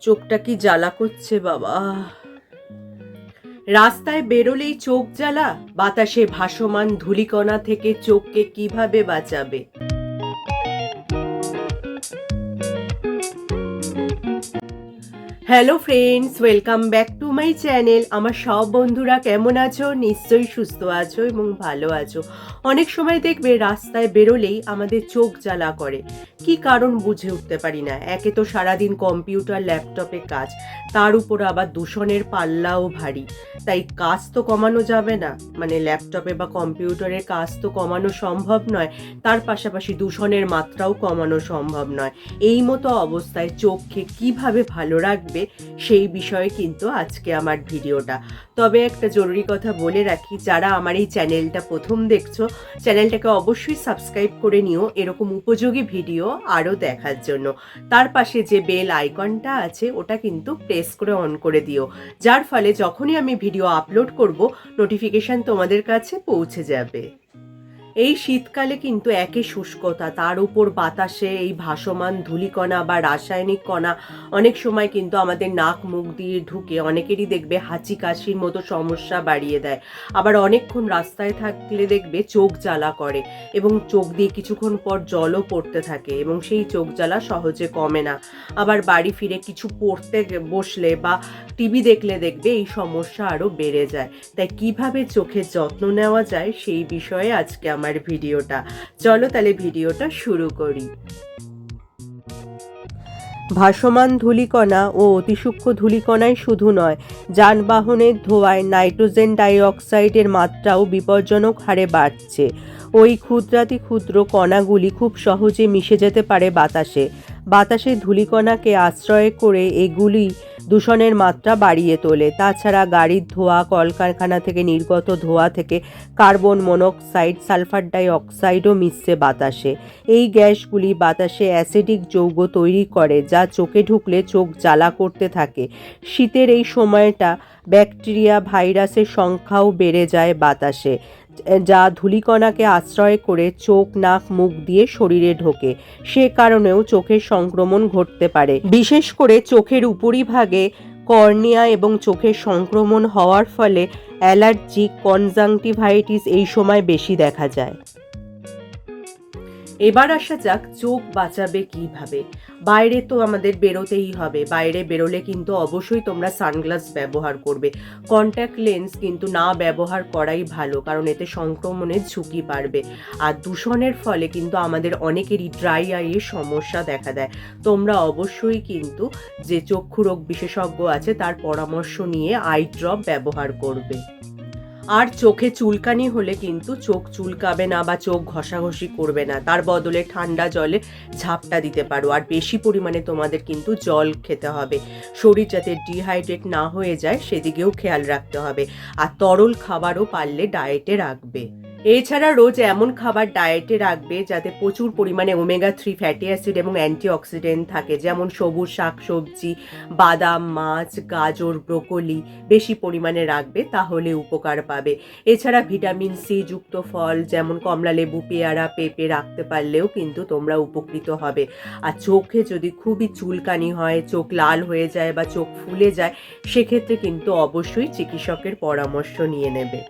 চোখটা কি জ্বালা করছে বাবা। রাস্তায় বেরোলেই চোখ জ্বালা, বাতাসে ভাসমান ধুলিকণা থেকে চোখকে কীভাবে বাঁচাবে? Hello friends welcome back to my channel আমার সব বন্ধুরা কেমন আছো? নিশ্চয়ই সুস্থ আছো এবং ভালো আছো। অনেক সময় দেখবে রাস্তায় বেরোলেই আমাদের চোখ জ্বালা করে। কি কারণ বুঝে উঠতে পারি না। একে তো সারাদিন কম্পিউটার, ল্যাপটপে কাজ। তার উপর আবার দূষণের পাল্লাও ভারী। তাই কাজ তো কমানো যাবে না। মানে ল্যাপটপে বা কম্পিউটারের কাজ তো কমানো সম্ভব নয়। তার পাশাপাশি দূষণের মাত্রাও কমানো সম্ভব নয়। এই মতো অবস্থায় চোখকে কীভাবে ভালো রাখবে? সেই বিষয়ে কিন্তু আজকে আমার ভিডিওটা। তবে একটা জরুরি কথা বলে রাখি, যারা আমার এই চ্যানেলটা প্রথম দেখছ, চ্যানেলটাকে অবশ্যই সাবস্ক্রাইব করে নিও এরকম উপযোগী ভিডিও আরও দেখার জন্য। তার পাশে যে বেল আইকনটা আছে, ওটা কিন্তু প্রেস করে অন করে দিও। যার ফলে যখনই আমি ভিডিও আপলোড করব, নোটিফিকেশন তোমাদের কাছে পৌঁছে যাবে। এই শীতকালে কিন্তু একে শুষ্কতা, তার উপর বাতাসে এই ভাসমান ধূলিকণা বা রাসায়নিক কণা অনেক সময় কিন্তু আমাদের নাক মুখ দিয়ে ঢুকে অনেকেরই দেখবে হাঁচি কাশির মতো সমস্যা বাড়িয়ে দেয়। আবার অনেকক্ষণ রাস্তায় থাকলে দেখবে চোখ জ্বালা করে এবং চোখ দিয়ে কিছুক্ষণ পর জলও পড়তে থাকে এবং সেই চোখ জ্বালা সহজে কমে না। আবার বাড়ি ফিরে কিছু পড়তে বসলে বা টিভি দেখলে দেখবে এই সমস্যা আরও বেড়ে যায়। তাই কীভাবে চোখের যত্ন নেওয়া যায় সেই বিষয়ে আজকে আমার ভিডিওটা। চলো তাহলে ভিডিওটা শুরু করি। ভাসমান ধূলিকণা ও অতিসূক্ষ্ম ধূলিকণাই শুধু নয়, যানবাহনের ধোঁয়ায় নাইট্রোজেন ডাইঅক্সাইডের মাত্রাও বিপজ্জনক হারে বাড়ছে। ওই ক্ষুদ্রাতি ক্ষুদ্র কণাগুলি খুব সহজে মিশে যেতে পারে বাতাসে। বাতাসে ধূলিকণাকে আশ্রয় করে এগুলি দূষণের মাত্রা বাড়িয়ে তোলে। তাছাড়া গাড়ির ধোঁয়া, কলকারখানা থেকে নির্গত ধোঁয়া থেকে কার্বন মনোক্সাইড, সালফার ডাই অক্সাইডও মিশছে বাতাসে। এই গ্যাসগুলি বাতাসে অ্যাসিডিক যৌগ তৈরি করে, যা চোখে ঢুকলে চোখ জ্বালা করতে থাকে। শীতের এই সময়টা ব্যাকটেরিয়া ভাইরাসের সংখ্যাও বেড়ে যায় বাতাসে। যা ধুলিকণাকে আশ্রয় করে চোখ, নাক, মুখ দিয়ে শরীরে ঢোকে। সে কারণেও চোখের সংক্রমণ ঘটতে পারে। বিশেষ করে চোখের উপরিভাগে কর্নিয়া এবং চোখের সংক্রমণ হওয়ার ফলে অ্যালার্জি, কনজাংটিভাইটিস এই সময় বেশি দেখা যায়। এবার আসা যাক চোখ বাঁচাবে কীভাবে। বাইরে তো আমাদের বেরোতেই হবে। বাইরে বেরোলে কিন্তু অবশ্যই তোমরা সানগ্লাস ব্যবহার করবে। কন্ট্যাক্ট লেন্স কিন্তু না ব্যবহার করাই ভালো, কারণ এতে সংক্রমণের ঝুঁকি বাড়বে। আর দূষণের ফলে কিন্তু আমাদের অনেকেরই ড্রাই আইয়ের সমস্যা দেখা দেয়। তোমরা অবশ্যই কিন্তু যে চক্ষু রোগ বিশেষজ্ঞ আছে তার পরামর্শ নিয়ে আই ড্রপ ব্যবহার করবে। আর চোখে চুলকানি হলে কিন্তু চোখ চুলকাবে না বা চোখ ঘষাঘষি করবে না। তার বদলে ঠান্ডা জলে ঝাপটা দিতে পারো। আর বেশি পরিমাণে তোমাদের কিন্তু জল খেতে হবে। শরীর যাতে ডিহাইড্রেট না হয়ে যায়, সেদিকেও খেয়াল রাখতে হবে। আর তরল খাবারও পারলে ডায়েটে রাখবে। এছাড়া রোজ এমন খাবার ডায়েটে রাখবে যাতে প্রচুর পরিমাণে ওমেগা থ্রি ফ্যাটি অ্যাসিড এবং অ্যান্টিঅক্সিডেন্ট থাকে, যেমন সবুজ শাকসবজি, বাদাম, মাছ, গাজর ব্রোকলি বেশি পরিমাণে রাখবে, তাহলে উপকার পাবে। এছাড়া ভিটামিন সি যুক্ত ফল, যেমন কমলা লেবু, পেয়ারা, পেঁপে রাখতে পারলেও কিন্তু তোমরা উপকৃত হবে। আর চোখে যদি খুবই চুলকানি হয়, চোখ লাল হয়ে যায় বা চোখ ফুলে যায়, সেক্ষেত্রে কিন্তু অবশ্যই চিকিৎসকের পরামর্শ নিয়ে নেবে।